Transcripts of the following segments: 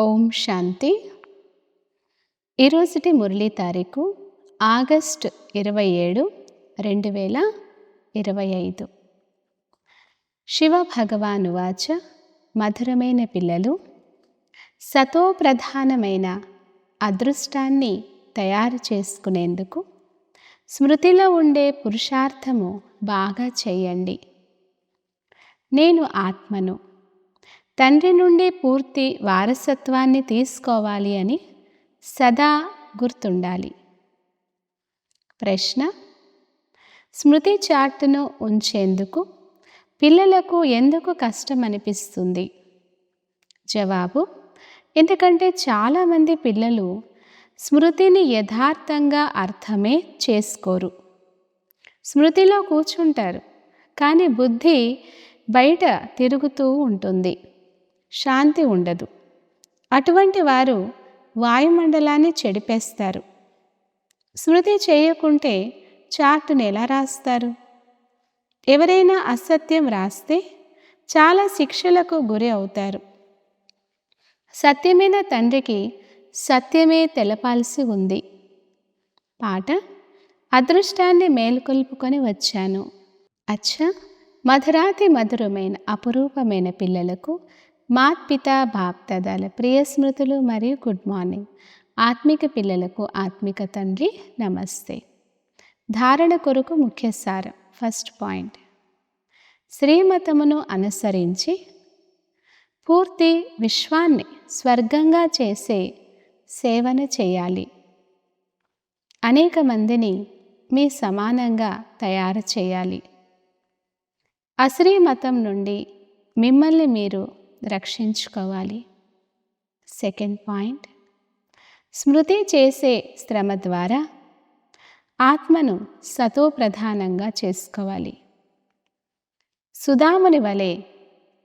ఓం శాంతి. ఈరోజుటి మురళీ తారీఖు ఆగస్ట్ ఇరవై ఏడు రెండు వేల ఇరవై ఐదు. శివ భగవాను వాచ మధురమైన పిల్లలు సతో ప్రధానమైన అదృష్టాన్ని తయారు చేసుకునేందుకు స్మృతిలో ఉండే పురుషార్థము బాగా చేయండి. నేను ఆత్మను తండ్రి నుండి పూర్తి వారసత్వాన్ని తీసుకోవాలి అని సదా గుర్తుండాలి. ప్రశ్న స్మృతి చార్టును ఉంచేందుకు పిల్లలకు ఎందుకు కష్టం అనిపిస్తుంది జవాబు ఎందుకంటే చాలామంది పిల్లలు స్మృతిని యథార్థంగా అర్థమే చేసుకోరు. స్మృతిలో కూర్చుంటారు కానీ బుద్ధి బయట తిరుగుతూ ఉంటుంది. శాంతి ఉండదు. అటువంటి వారు వాయుమండలాన్ని చెడిపేస్తారు. స్మృతి చేయకుంటే చార్టును ఎలా రాస్తారు? ఎవరైనా అసత్యం రాస్తే చాలా శిక్షలకు గురి అవుతారు. సత్యమైన తండ్రికి సత్యమే తెలపాల్సి ఉంది. పాట అదృష్టాన్ని మేలుకొల్పుకొని వచ్చాను. అచ్చా! మధురాతి మధురమైన అపురూపమైన పిల్లలకు మాత్పిత బాప్తదాల ప్రియ స్మృతులు మరియు గుడ్ మార్నింగ్. ఆత్మిక పిల్లలకు ఆత్మిక తండ్రి నమస్తే. ధారణ కొరకు ముఖ్య సారం ఫస్ట్ పాయింట్. శ్రీమతమును అనుసరించి పూర్తి విశ్వాన్ని స్వర్గంగా చేసే సేవన చేయాలి. అనేక మందిని మీ సమానంగా తయారు చేయాలి. అశ్రీమతం నుండి మిమ్మల్ని మీరు రక్షించుకోవాలి. Second point. స్మృతి చేసే శ్రమ ద్వారా ఆత్మను సతో ప్రధానంగా చేసుకోవాలి. సుధాముని వలె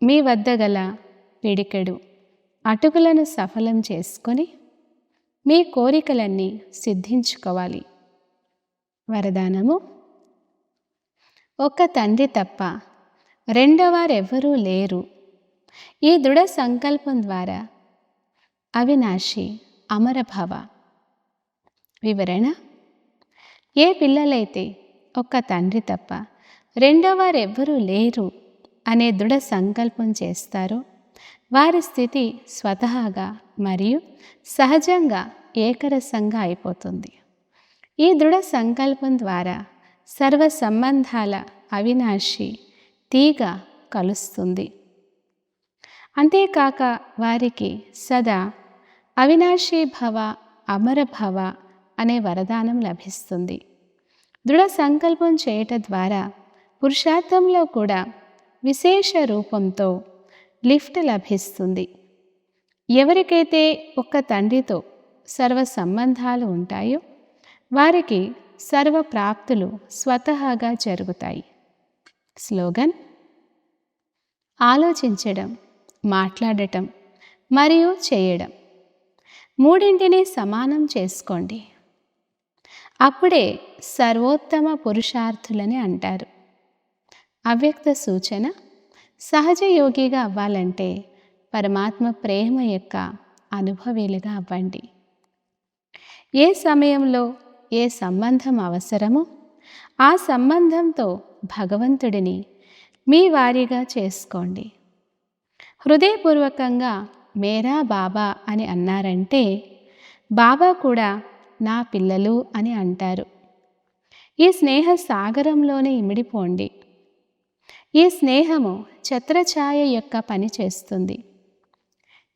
మీ వద్ద గల పిడికెడు అటుకులను సఫలం చేసుకొని మీ కోరికలన్నీ సిద్ధించుకోవాలి. వరదానము. ఒక్క తండ్రి తప్ప రెండవారెవ్వరూ లేరు. ఈ దృఢ సంకల్పం ద్వారా అవినాశి అమరభవ. వివరణ? ఏ పిల్లలైతే ఒక్క తండ్రి తప్ప రెండవారెవ్వరూ లేరు అనే దృఢ సంకల్పం చేస్తారో వారి స్థితి స్వతహాగా మరియు సహజంగా ఏకరసంగా అయిపోతుంది. ఈ దృఢ సంకల్పం ద్వారా సర్వ సంబంధాల అవినాశి తీగ కలుస్తుంది. అంతేకాక వారికి సదా అవినాశీ భవ అమర భవ అనే వరదానం లభిస్తుంది. దృఢ సంకల్పం చేయట ద్వారా పురుషార్థంలో కూడా విశేష రూపంతో లిఫ్ట్ లభిస్తుంది. ఎవరికైతే ఒక్క తండ్రితో సర్వ సంబంధాలు ఉంటాయో వారికి సర్వ ప్రాప్తులు స్వతహాగా జరుగుతాయి. స్లోగన్ ఆలోచించడం. మాట్లాడటం మరియు చేయడం. మూడింటిని సమానం చేసుకోండి. అప్పుడే సర్వోత్తమ పురుషార్థులని అంటారు. అవ్యక్త సూచన సహజ యోగిగా అవ్వాలంటే పరమాత్మ ప్రేమ యొక్క అనుభవీలుగా అవ్వండి. ఏ సమయంలో ఏ సంబంధం అవసరమో ఆ సంబంధంతో భగవంతుడిని మీ వారిగా చేసుకోండి. హృదయపూర్వకంగా మేరా బాబా అని అన్నారంటే బాబా కూడా నా పిల్లలు అని అంటారు. ఈ స్నేహ సాగరంలోనే ఇమిడిపోండి. ఈ స్నేహము ఛత్రఛాయ యొక్క పని చేస్తుంది.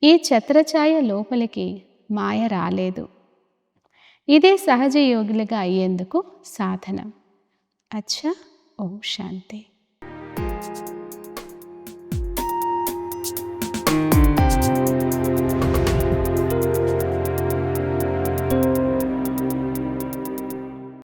ఈ ఛత్రఛాయ లోపలికి మాయ రాలేదు. ఇదే సహజ యోగులుగా అయ్యేందుకు సాధనం. అచ్చా ఓం శాంతి.